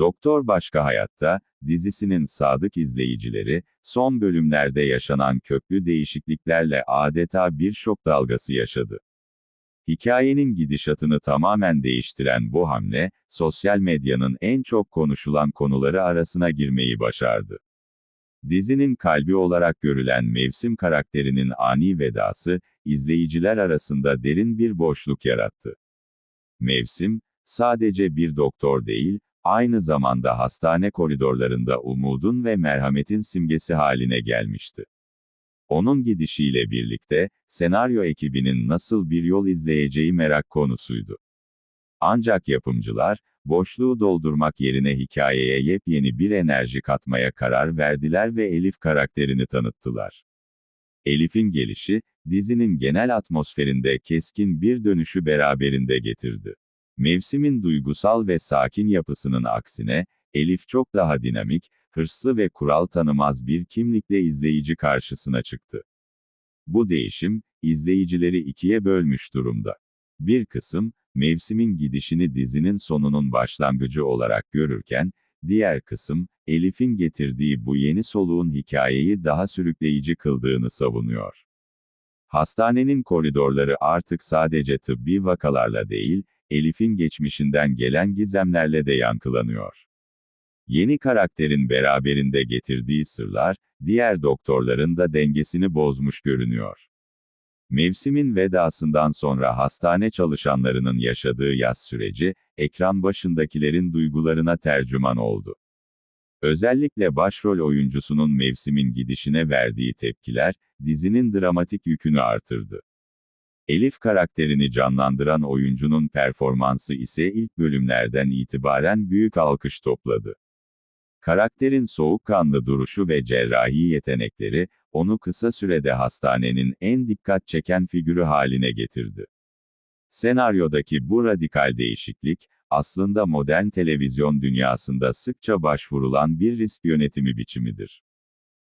Doktor Başka Hayatta, dizisinin sadık izleyicileri, son bölümlerde yaşanan köklü değişikliklerle adeta bir şok dalgası yaşadı. Hikayenin gidişatını tamamen değiştiren bu hamle, sosyal medyanın en çok konuşulan konuları arasına girmeyi başardı. Dizinin kalbi olarak görülen Mevsim karakterinin ani vedası, izleyiciler arasında derin bir boşluk yarattı. Mevsim, sadece bir doktor değil, aynı zamanda hastane koridorlarında umudun ve merhametin simgesi haline gelmişti. Onun gidişiyle birlikte, senaryo ekibinin nasıl bir yol izleyeceği merak konusuydu. Ancak yapımcılar, boşluğu doldurmak yerine hikayeye yepyeni bir enerji katmaya karar verdiler ve Elif karakterini tanıttılar. Elif'in gelişi, dizinin genel atmosferinde keskin bir dönüşü beraberinde getirdi. Mevsimin duygusal ve sakin yapısının aksine, Elif çok daha dinamik, hırslı ve kural tanımaz bir kimlikle izleyici karşısına çıktı. Bu değişim, izleyicileri ikiye bölmüş durumda. Bir kısım, mevsimin gidişini dizinin sonunun başlangıcı olarak görürken, diğer kısım, Elif'in getirdiği bu yeni soluğun hikayeyi daha sürükleyici kıldığını savunuyor. Hastanenin koridorları artık sadece tıbbi vakalarla değil, Elif'in geçmişinden gelen gizemlerle de yankılanıyor. Yeni karakterin beraberinde getirdiği sırlar, diğer doktorların da dengesini bozmuş görünüyor. Mevsimin vedasından sonra hastane çalışanlarının yaşadığı yaz süreci, ekran başındakilerin duygularına tercüman oldu. Özellikle başrol oyuncusunun mevsimin gidişine verdiği tepkiler, dizinin dramatik yükünü artırdı. Elif karakterini canlandıran oyuncunun performansı ise ilk bölümlerden itibaren büyük alkış topladı. Karakterin soğukkanlı duruşu ve cerrahi yetenekleri, onu kısa sürede hastanenin en dikkat çeken figürü haline getirdi. Senaryodaki bu radikal değişiklik, aslında modern televizyon dünyasında sıkça başvurulan bir risk yönetimi biçimidir.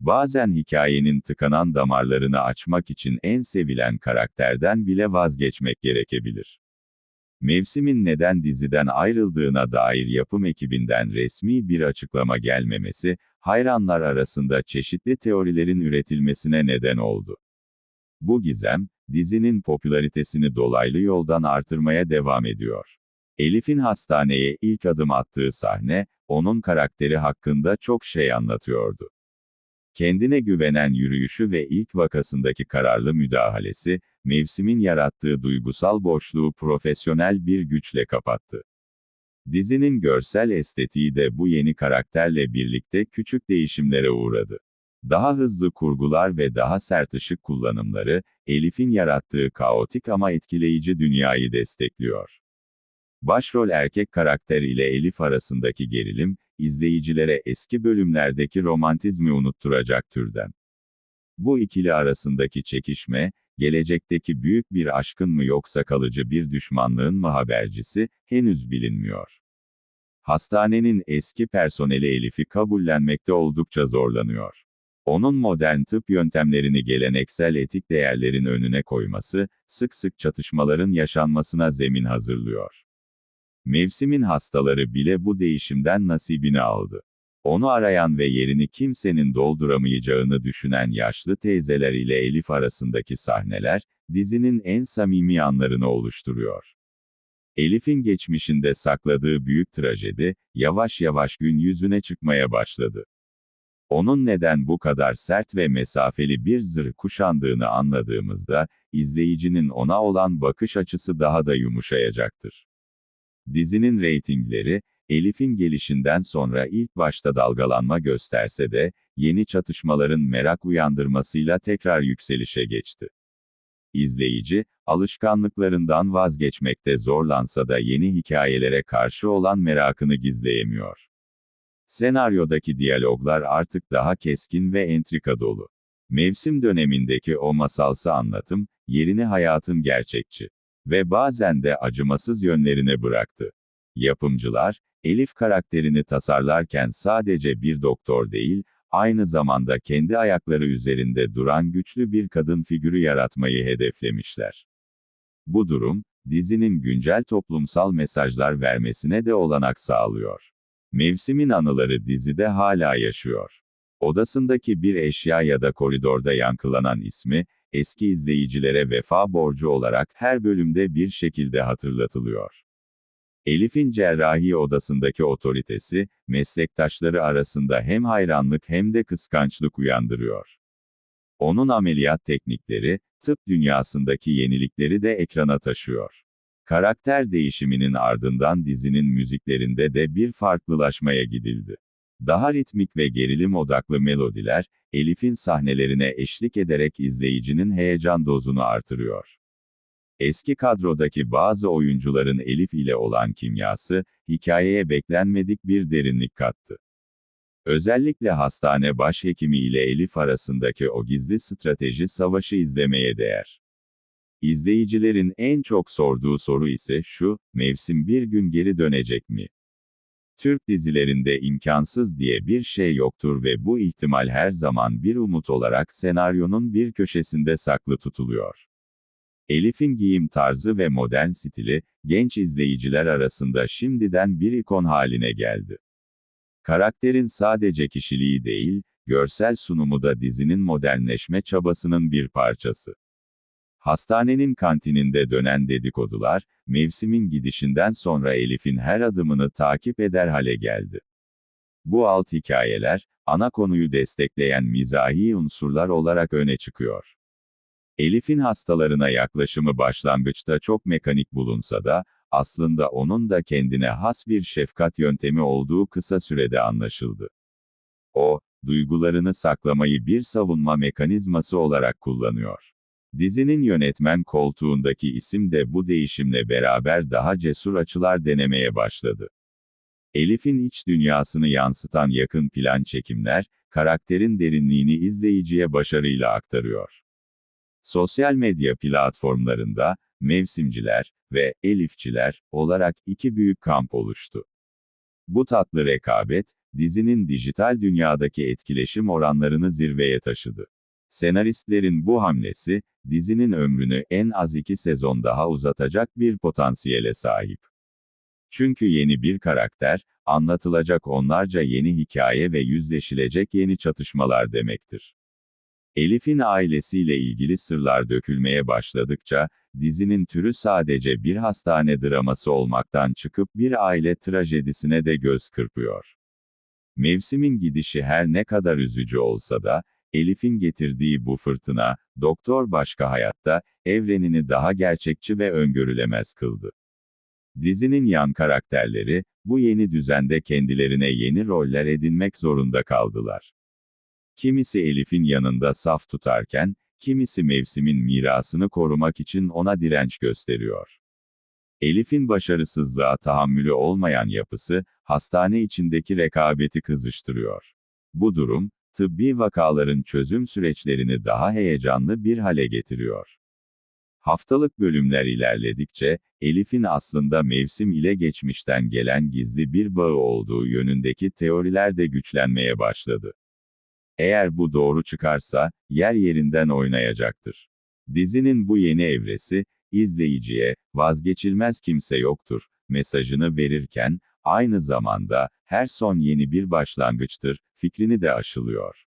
Bazen hikayenin tıkanan damarlarını açmak için en sevilen karakterden bile vazgeçmek gerekebilir. Mevsimin neden diziden ayrıldığına dair yapım ekibinden resmi bir açıklama gelmemesi, hayranlar arasında çeşitli teorilerin üretilmesine neden oldu. Bu gizem, dizinin popülaritesini dolaylı yoldan artırmaya devam ediyor. Elif'in hastaneye ilk adım attığı sahne, onun karakteri hakkında çok şey anlatıyordu. Kendine güvenen yürüyüşü ve ilk vakasındaki kararlı müdahalesi, mevsimin yarattığı duygusal boşluğu profesyonel bir güçle kapattı. Dizinin görsel estetiği de bu yeni karakterle birlikte küçük değişimlere uğradı. Daha hızlı kurgular ve daha sert ışık kullanımları, Elif'in yarattığı kaotik ama etkileyici dünyayı destekliyor. Başrol erkek karakter ile Elif arasındaki gerilim, izleyicilere eski bölümlerdeki romantizmi unutturacak türden. Bu ikili arasındaki çekişme, gelecekteki büyük bir aşkın mı yoksa kalıcı bir düşmanlığın mı habercisi, henüz bilinmiyor. Hastanenin eski personeli Elif'i kabullenmekte oldukça zorlanıyor. Onun modern tıp yöntemlerini geleneksel etik değerlerin önüne koyması, sık sık çatışmaların yaşanmasına zemin hazırlıyor. Mevsimin hastaları bile bu değişimden nasibini aldı. Onu arayan ve yerini kimsenin dolduramayacağını düşünen yaşlı teyzeler ile Elif arasındaki sahneler, dizinin en samimi anlarını oluşturuyor. Elif'in geçmişinde sakladığı büyük trajedi, yavaş yavaş gün yüzüne çıkmaya başladı. Onun neden bu kadar sert ve mesafeli bir zırh kuşandığını anladığımızda, izleyicinin ona olan bakış açısı daha da yumuşayacaktır. Dizinin reytingleri, Elif'in gelişinden sonra ilk başta dalgalanma gösterse de, yeni çatışmaların merak uyandırmasıyla tekrar yükselişe geçti. İzleyici, alışkanlıklarından vazgeçmekte zorlansa da yeni hikayelere karşı olan merakını gizleyemiyor. Senaryodaki diyaloglar artık daha keskin ve entrika dolu. Mevsim dönemindeki o masalsı anlatım, yerini hayatın gerçekçi ve bazen de acımasız yönlerine bıraktı. Yapımcılar, Elif karakterini tasarlarken sadece bir doktor değil, aynı zamanda kendi ayakları üzerinde duran güçlü bir kadın figürü yaratmayı hedeflemişler. Bu durum, dizinin güncel toplumsal mesajlar vermesine de olanak sağlıyor. Mevsimin anıları dizide hala yaşıyor. Odasındaki bir eşya ya da koridorda yankılanan ismi, eski izleyicilere vefa borcu olarak her bölümde bir şekilde hatırlatılıyor. Elif'in cerrahi odasındaki otoritesi, meslektaşları arasında hem hayranlık hem de kıskançlık uyandırıyor. Onun ameliyat teknikleri, tıp dünyasındaki yenilikleri de ekrana taşıyor. Karakter değişiminin ardından dizinin müziklerinde de bir farklılaşmaya gidildi. Daha ritmik ve gerilim odaklı melodiler, Elif'in sahnelerine eşlik ederek izleyicinin heyecan dozunu artırıyor. Eski kadrodaki bazı oyuncuların Elif ile olan kimyası, hikayeye beklenmedik bir derinlik kattı. Özellikle hastane başhekimi ile Elif arasındaki o gizli strateji savaşı izlemeye değer. İzleyicilerin en çok sorduğu soru ise şu, mevsim bir gün geri dönecek mi? Türk dizilerinde imkansız diye bir şey yoktur ve bu ihtimal her zaman bir umut olarak senaryonun bir köşesinde saklı tutuluyor. Elif'in giyim tarzı ve modern stili, genç izleyiciler arasında şimdiden bir ikon haline geldi. Karakterin sadece kişiliği değil, görsel sunumu da dizinin modernleşme çabasının bir parçası. Hastanenin kantininde dönen dedikodular, mevsimin gidişinden sonra Elif'in her adımını takip eder hale geldi. Bu alt hikayeler, ana konuyu destekleyen mizahi unsurlar olarak öne çıkıyor. Elif'in hastalarına yaklaşımı başlangıçta çok mekanik bulunsa da, aslında onun da kendine has bir şefkat yöntemi olduğu kısa sürede anlaşıldı. O, duygularını saklamayı bir savunma mekanizması olarak kullanıyor. Dizinin yönetmen koltuğundaki isim de bu değişimle beraber daha cesur açılar denemeye başladı. Elif'in iç dünyasını yansıtan yakın plan çekimler, karakterin derinliğini izleyiciye başarıyla aktarıyor. Sosyal medya platformlarında, mevsimciler ve elifçiler olarak iki büyük kamp oluştu. Bu tatlı rekabet, dizinin dijital dünyadaki etkileşim oranlarını zirveye taşıdı. Senaristlerin bu hamlesi, dizinin ömrünü en az iki sezon daha uzatacak bir potansiyele sahip. Çünkü yeni bir karakter, anlatılacak onlarca yeni hikaye ve yüzleşilecek yeni çatışmalar demektir. Elif'in ailesiyle ilgili sırlar dökülmeye başladıkça, dizinin türü sadece bir hastane draması olmaktan çıkıp bir aile trajedisine de göz kırpıyor. Mevsimin gidişi her ne kadar üzücü olsa da, Elif'in getirdiği bu fırtına, Doktor Başka Hayatta, evrenini daha gerçekçi ve öngörülemez kıldı. Dizinin yan karakterleri, bu yeni düzende kendilerine yeni roller edinmek zorunda kaldılar. Kimisi Elif'in yanında saf tutarken, kimisi mevsimin mirasını korumak için ona direnç gösteriyor. Elif'in başarısızlığa tahammülü olmayan yapısı, hastane içindeki rekabeti kızıştırıyor. Bu durum, tıbbi vakaların çözüm süreçlerini daha heyecanlı bir hale getiriyor. Haftalık bölümler ilerledikçe, Elif'in aslında mevsim ile geçmişten gelen gizli bir bağı olduğu yönündeki teoriler de güçlenmeye başladı. Eğer bu doğru çıkarsa, yer yerinden oynayacaktır. Dizinin bu yeni evresi, izleyiciye, vazgeçilmez kimse yoktur, mesajını verirken, aynı zamanda, her son yeni bir başlangıçtır, fikrini de aşılıyor.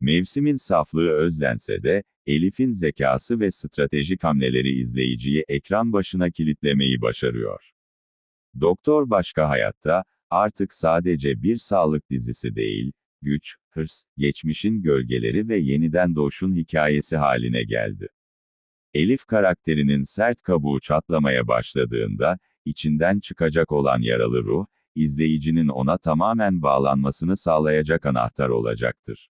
Mevsimin saflığı özlense de, Elif'in zekası ve stratejik hamleleri izleyiciyi ekran başına kilitlemeyi başarıyor. Doktor Başka Hayatta, artık sadece bir sağlık dizisi değil, güç, hırs, geçmişin gölgeleri ve yeniden doğuşun hikayesi haline geldi. Elif karakterinin sert kabuğu çatlamaya başladığında, içinden çıkacak olan yaralı ruh, izleyicinin ona tamamen bağlanmasını sağlayacak anahtar olacaktır.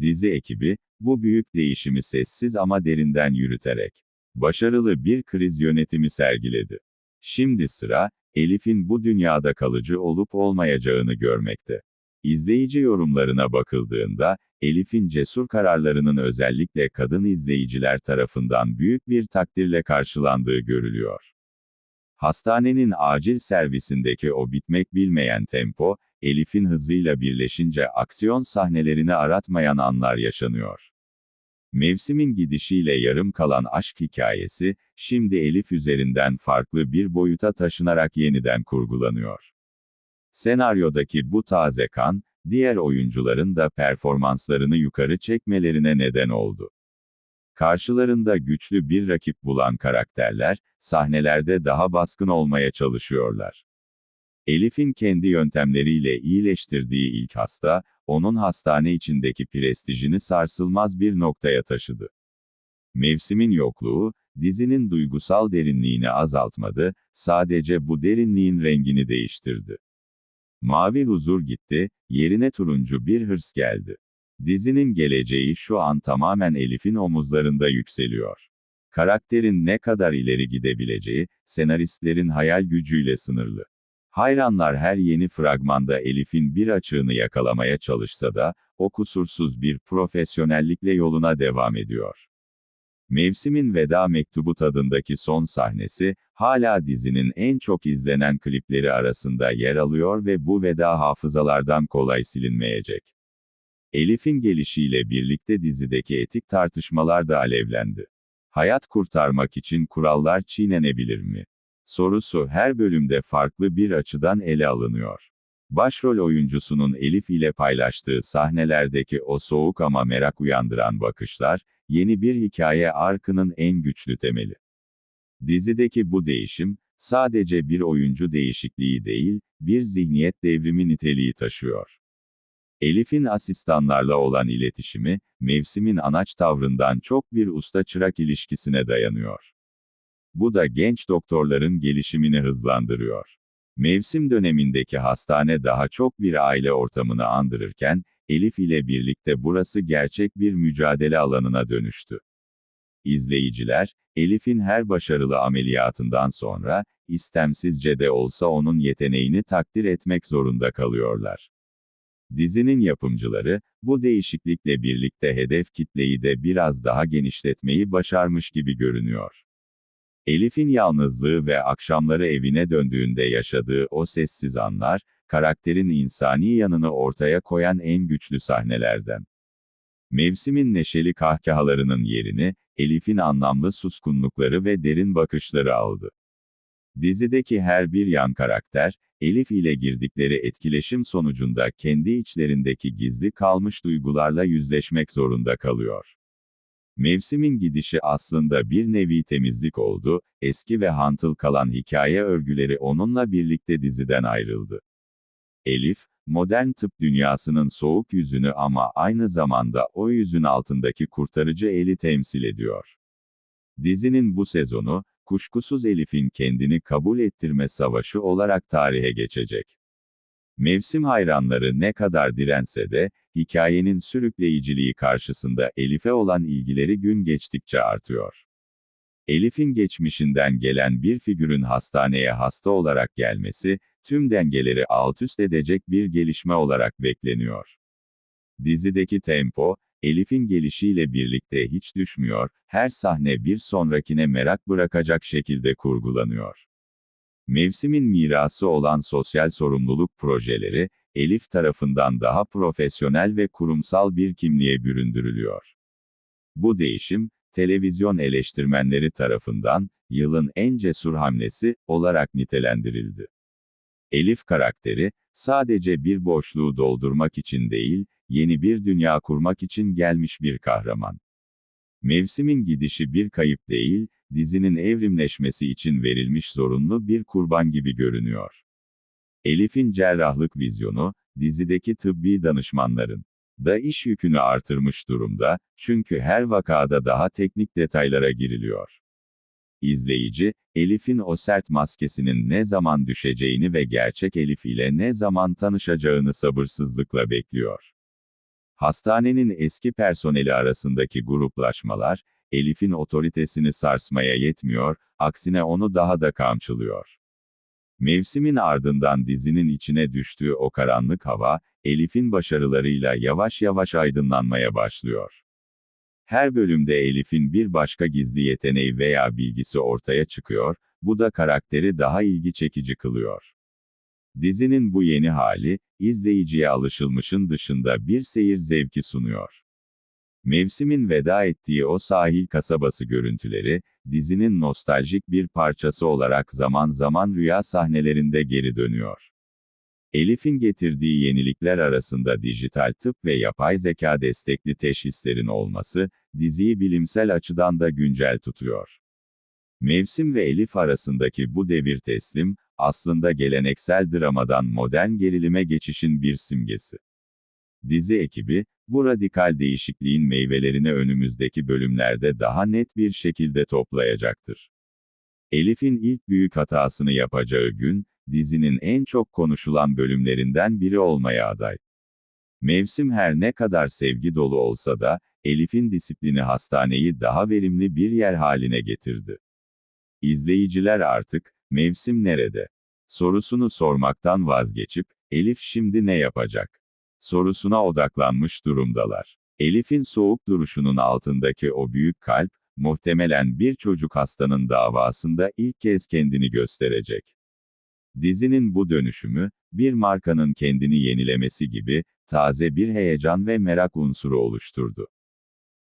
Dizi ekibi, bu büyük değişimi sessiz ama derinden yürüterek, başarılı bir kriz yönetimi sergiledi. Şimdi sıra, Elif'in bu dünyada kalıcı olup olmayacağını görmekte. İzleyici yorumlarına bakıldığında, Elif'in cesur kararlarının özellikle kadın izleyiciler tarafından büyük bir takdirle karşılandığı görülüyor. Hastanenin acil servisindeki o bitmek bilmeyen tempo, Elif'in hızıyla birleşince aksiyon sahnelerini aratmayan anlar yaşanıyor. Mevsimin gidişiyle yarım kalan aşk hikayesi, şimdi Elif üzerinden farklı bir boyuta taşınarak yeniden kurgulanıyor. Senaryodaki bu taze kan, diğer oyuncuların da performanslarını yukarı çekmelerine neden oldu. Karşılarında güçlü bir rakip bulan karakterler, sahnelerde daha baskın olmaya çalışıyorlar. Elif'in kendi yöntemleriyle iyileştirdiği ilk hasta, onun hastane içindeki prestijini sarsılmaz bir noktaya taşıdı. Mevsimin yokluğu, dizinin duygusal derinliğini azaltmadı, sadece bu derinliğin rengini değiştirdi. Mavi huzur gitti, yerine turuncu bir hırs geldi. Dizinin geleceği şu an tamamen Elif'in omuzlarında yükseliyor. Karakterin ne kadar ileri gidebileceği, senaristlerin hayal gücüyle sınırlı. Hayranlar her yeni fragmanda Elif'in bir açığını yakalamaya çalışsa da, o kusursuz bir profesyonellikle yoluna devam ediyor. Mevsimin Veda Mektubu tadındaki son sahnesi, hala dizinin en çok izlenen klipleri arasında yer alıyor ve bu veda hafızalardan kolay silinmeyecek. Elif'in gelişiyle birlikte dizideki etik tartışmalar da alevlendi. Hayat kurtarmak için kurallar çiğnenebilir mi? Sorusu her bölümde farklı bir açıdan ele alınıyor. Başrol oyuncusunun Elif ile paylaştığı sahnelerdeki o soğuk ama merak uyandıran bakışlar, yeni bir hikaye arkının en güçlü temeli. Dizideki bu değişim, sadece bir oyuncu değişikliği değil, bir zihniyet devrimi niteliği taşıyor. Elif'in asistanlarla olan iletişimi, mevsimin anaç tavrından çok bir usta-çırak ilişkisine dayanıyor. Bu da genç doktorların gelişimini hızlandırıyor. Mevsim dönemindeki hastane daha çok bir aile ortamını andırırken, Elif ile birlikte burası gerçek bir mücadele alanına dönüştü. İzleyiciler, Elif'in her başarılı ameliyatından sonra, istemsizce de olsa onun yeteneğini takdir etmek zorunda kalıyorlar. Dizinin yapımcıları, bu değişiklikle birlikte hedef kitleyi de biraz daha genişletmeyi başarmış gibi görünüyor. Elif'in yalnızlığı ve akşamları evine döndüğünde yaşadığı o sessiz anlar, karakterin insani yanını ortaya koyan en güçlü sahnelerden. Mevsimin neşeli kahkahalarının yerini, Elif'in anlamlı suskunlukları ve derin bakışları aldı. Dizideki her bir yan karakter, Elif ile girdikleri etkileşim sonucunda kendi içlerindeki gizli kalmış duygularla yüzleşmek zorunda kalıyor. Mevsimin gidişi aslında bir nevi temizlik oldu, eski ve hantıl kalan hikaye örgüleri onunla birlikte diziden ayrıldı. Elif, modern tıp dünyasının soğuk yüzünü ama aynı zamanda o yüzün altındaki kurtarıcı eli temsil ediyor. Dizinin bu sezonu, kuşkusuz Elif'in kendini kabul ettirme savaşı olarak tarihe geçecek. Mevsim hayranları ne kadar dirense de, hikayenin sürükleyiciliği karşısında Elif'e olan ilgileri gün geçtikçe artıyor. Elif'in geçmişinden gelen bir figürün hastaneye hasta olarak gelmesi, tüm dengeleri alt üst edecek bir gelişme olarak bekleniyor. Dizideki tempo, Elif'in gelişiyle birlikte hiç düşmüyor, her sahne bir sonrakine merak bırakacak şekilde kurgulanıyor. Mevsimin mirası olan sosyal sorumluluk projeleri, Elif tarafından daha profesyonel ve kurumsal bir kimliğe büründürülüyor. Bu değişim, televizyon eleştirmenleri tarafından, yılın en cesur hamlesi, olarak nitelendirildi. Elif karakteri, sadece bir boşluğu doldurmak için değil, yeni bir dünya kurmak için gelmiş bir kahraman. Mevsimin gidişi bir kayıp değil, dizinin evrimleşmesi için verilmiş zorunlu bir kurban gibi görünüyor. Elif'in cerrahlık vizyonu, dizideki tıbbi danışmanların da iş yükünü artırmış durumda, çünkü her vakada daha teknik detaylara giriliyor. İzleyici, Elif'in o sert maskesinin ne zaman düşeceğini ve gerçek Elif ile ne zaman tanışacağını sabırsızlıkla bekliyor. Hastanenin eski personeli arasındaki gruplaşmalar, Elif'in otoritesini sarsmaya yetmiyor, aksine onu daha da kamçılıyor. Mevsimin ardından dizinin içine düştüğü o karanlık hava, Elif'in başarılarıyla yavaş yavaş aydınlanmaya başlıyor. Her bölümde Elif'in bir başka gizli yeteneği veya bilgisi ortaya çıkıyor, bu da karakteri daha ilgi çekici kılıyor. Dizinin bu yeni hali, izleyiciye alışılmışın dışında bir seyir zevki sunuyor. Mevsimin veda ettiği o sahil kasabası görüntüleri, dizinin nostaljik bir parçası olarak zaman zaman rüya sahnelerinde geri dönüyor. Elif'in getirdiği yenilikler arasında dijital tıp ve yapay zeka destekli teşhislerin olması, diziyi bilimsel açıdan da güncel tutuyor. Mevsim ve Elif arasındaki bu devir teslim, aslında geleneksel dramadan modern gerilime geçişin bir simgesi. Dizi ekibi, bu radikal değişikliğin meyvelerini önümüzdeki bölümlerde daha net bir şekilde toplayacaktır. Elif'in ilk büyük hatasını yapacağı gün, dizinin en çok konuşulan bölümlerinden biri olmaya aday. Mevsim her ne kadar sevgi dolu olsa da, Elif'in disiplini hastaneyi daha verimli bir yer haline getirdi. İzleyiciler artık, mevsim nerede? Sorusunu sormaktan vazgeçip, Elif şimdi ne yapacak? Sorusuna odaklanmış durumdalar. Elif'in soğuk duruşunun altındaki o büyük kalp, muhtemelen bir çocuk hastanın davasında ilk kez kendini gösterecek. Dizinin bu dönüşümü, bir markanın kendini yenilemesi gibi, taze bir heyecan ve merak unsuru oluşturdu.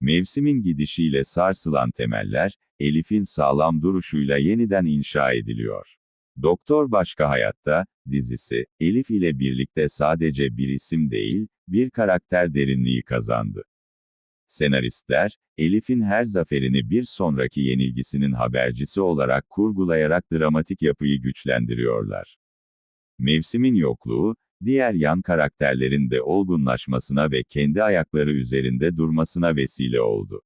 Mevsimin gidişiyle sarsılan temeller, Elif'in sağlam duruşuyla yeniden inşa ediliyor. Doktor Başka Hayatta, dizisi, Elif ile birlikte sadece bir isim değil, bir karakter derinliği kazandı. Senaristler, Elif'in her zaferini bir sonraki yenilgisinin habercisi olarak kurgulayarak dramatik yapıyı güçlendiriyorlar. Mevsimin yokluğu, diğer yan karakterlerin de olgunlaşmasına ve kendi ayakları üzerinde durmasına vesile oldu.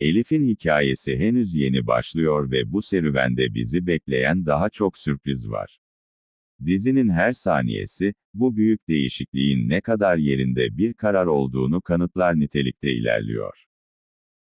Elif'in hikayesi henüz yeni başlıyor ve bu serüvende bizi bekleyen daha çok sürpriz var. Dizinin her saniyesi, bu büyük değişikliğin ne kadar yerinde bir karar olduğunu kanıtlar nitelikte ilerliyor.